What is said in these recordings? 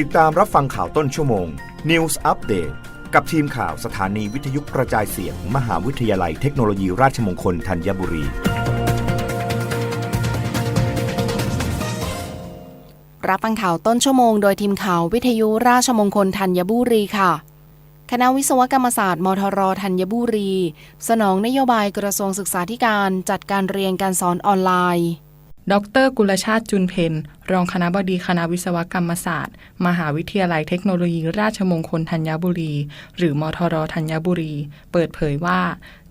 ติดตามรับฟังข่าวต้นชั่วโมง News Update กับทีมข่าวสถานีวิทยุกระจายเสียง มหาวิทยาลัยเทคโนโลยีราชมงคลธัญบุรี รับฟังข่าวต้นชั่วโมงโดยทีมข่าววิทยุราชมงคลธัญบุรีค่ะ คณะวิศวกรรมศาสตร์มทรธัญบุรี สนองนโยบายกระทรวงศึกษาธิการจัดการเรียนการสอนออนไลน์ ดรกุลชาติจุนเพนรองคณะบดีคณะวิศวกรรมศาสตร์ มหาวิทยาลัยเทคโนโลยีราชมงคลธัญบุรี หรือมทรธัญบุรี เปิดเผยว่า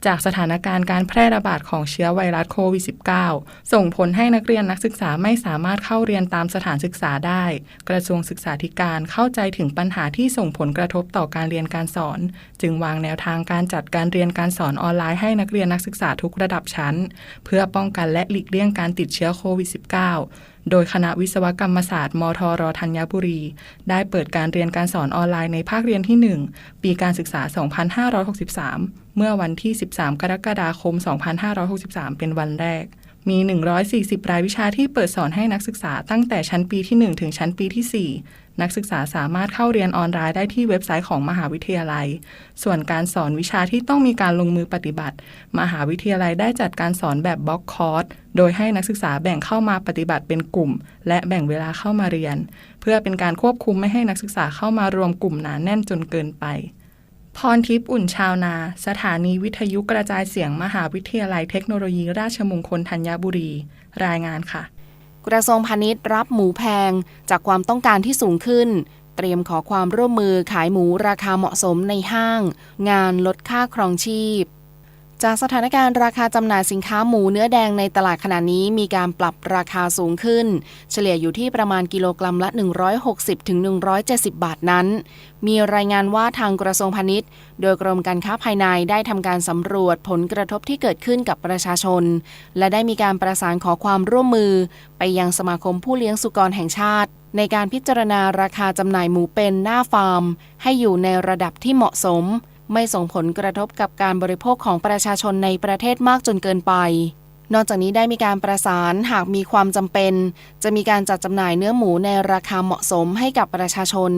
จากสถานการณ์การแพร่ระบาดของเชื้อไวรัสโควิด -19 ส่งผลให้นักเรียนนักศึกษาไม่สามารถเข้าเรียนตามสถานศึกษาได้ กระทรวงศึกษาธิการเข้าใจถึงปัญหาที่ส่งผลกระทบต่อการเรียนการสอน จึงวางแนวทางการจัดการเรียนการสอนออนไลน์ให้นักเรียนนักศึกษาทุกระดับชั้น เพื่อป้องกันและหลีกเลี่ยงการติดเชื้อโควิด -19 โดยคณะวิศวกรรมศาสตร์ มทรธัญบุรี ได้เปิดการเรียนการสอนออนไลน์ในภาคเรียนที่ 1 ปีการศึกษา 2563 เมื่อวันที่ 13 กรกฎาคม 2563 เป็นวันแรก มี 140 รายวิชาที่เปิดสอนให้นักศึกษาตั้งแต่ชั้นปีที่ 1 ถึงชั้นปีที่ 4 นักศึกษาสามารถเข้าเรียนออนไลน์ได้ที่เว็บไซต์ของมหาวิทยาลัย ส่วนการสอนวิชาที่ต้องมีการลงมือปฏิบัติ มหาวิทยาลัยได้จัดการสอนแบบบล็อกคอร์ส โดยให้นักศึกษาแบ่งเข้ามาปฏิบัติเป็นกลุ่ม และแบ่งเวลาเข้ามาเรียน เพื่อเป็นการควบคุมไม่ให้นักศึกษาเข้ามารวมกลุ่มหนาแน่นจนเกินไป พรทิพย์อุ่นชาวนา สถานีวิทยุกระจายเสียงมหาวิทยาลัยเทคโนโลยีราชมงคลธัญบุรี รายงานค่ะ กระทรวงพาณิชย์รับหมูแพงจากความต้องการที่สูงขึ้น เตรียมขอความร่วมมือขายหมูราคาเหมาะสมในห้าง งานลดค่าครองชีพ จากสถานการณ์ราคาจำหน่ายสินค้าหมูเนื้อแดงในตลาดขณะนี้มีการปรับราคาสูงขึ้น เฉลี่ยอยู่ที่ประมาณกิโลกรัมละ 160-170 บาทนั้น มีรายงานว่าทางกระทรวงพาณิชย์ โดยกรมการค้าภายในได้ทำการสำรวจผลกระทบที่เกิดขึ้นกับประชาชน และได้มีการประสานขอความร่วมมือ ไปยังสมาคมผู้เลี้ยงสุกรแห่งชาติ ในการพิจารณาราคาจำหน่ายหมูเป็นหน้าฟาร์ม ให้อยู่ในระดับที่เหมาะสม ไม่ส่งผลกระทบกับการบริโภคของประชาชนในประเทศมากจนเกินไป นอกจากนี้ได้มีการประสานหากมีความจำเป็น จะมีการจัดจำหน่ายเนื้อหมูในราคาเหมาะสมให้กับประชาชน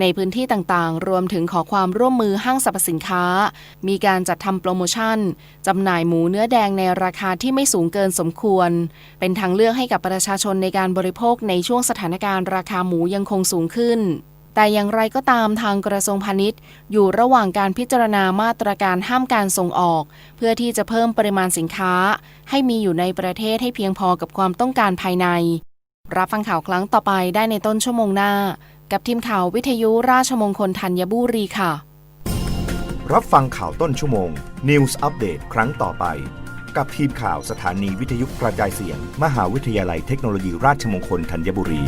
ในพื้นที่ต่างๆ รวมถึงขอความร่วมมือห้างสรรพสินค้า มีการจัดทำโปรโมชั่นจำหน่ายหมูเนื้อแดงในราคาที่ไม่สูงเกินสมควร เป็นทางเลือกให้กับประชาชนในการบริโภคในช่วงสถานการณ์ราคาหมูยังคงสูงขึ้น แต่อย่างไรก็ตามทางกระทรวงพาณิชย์ อยู่ระหว่างการพิจารณามาตรการห้ามการส่งออก เพื่อที่จะเพิ่มปริมาณสินค้า ให้มีอยู่ในประเทศให้เพียงพอกับความต้องการภายใน รับฟังข่าวครั้งต่อไปได้ในต้นชั่วโมงหน้า กับทีมข่าววิทยุราชมงคลธัญบุรีค่ะ รับฟังข่าวต้นชั่วโมง News Update ครั้งต่อไป กับทีมข่าวสถานีวิทยุกระจายเสียง มหาวิทยาลัยเทคโนโลยีราชมงคลธัญบุรี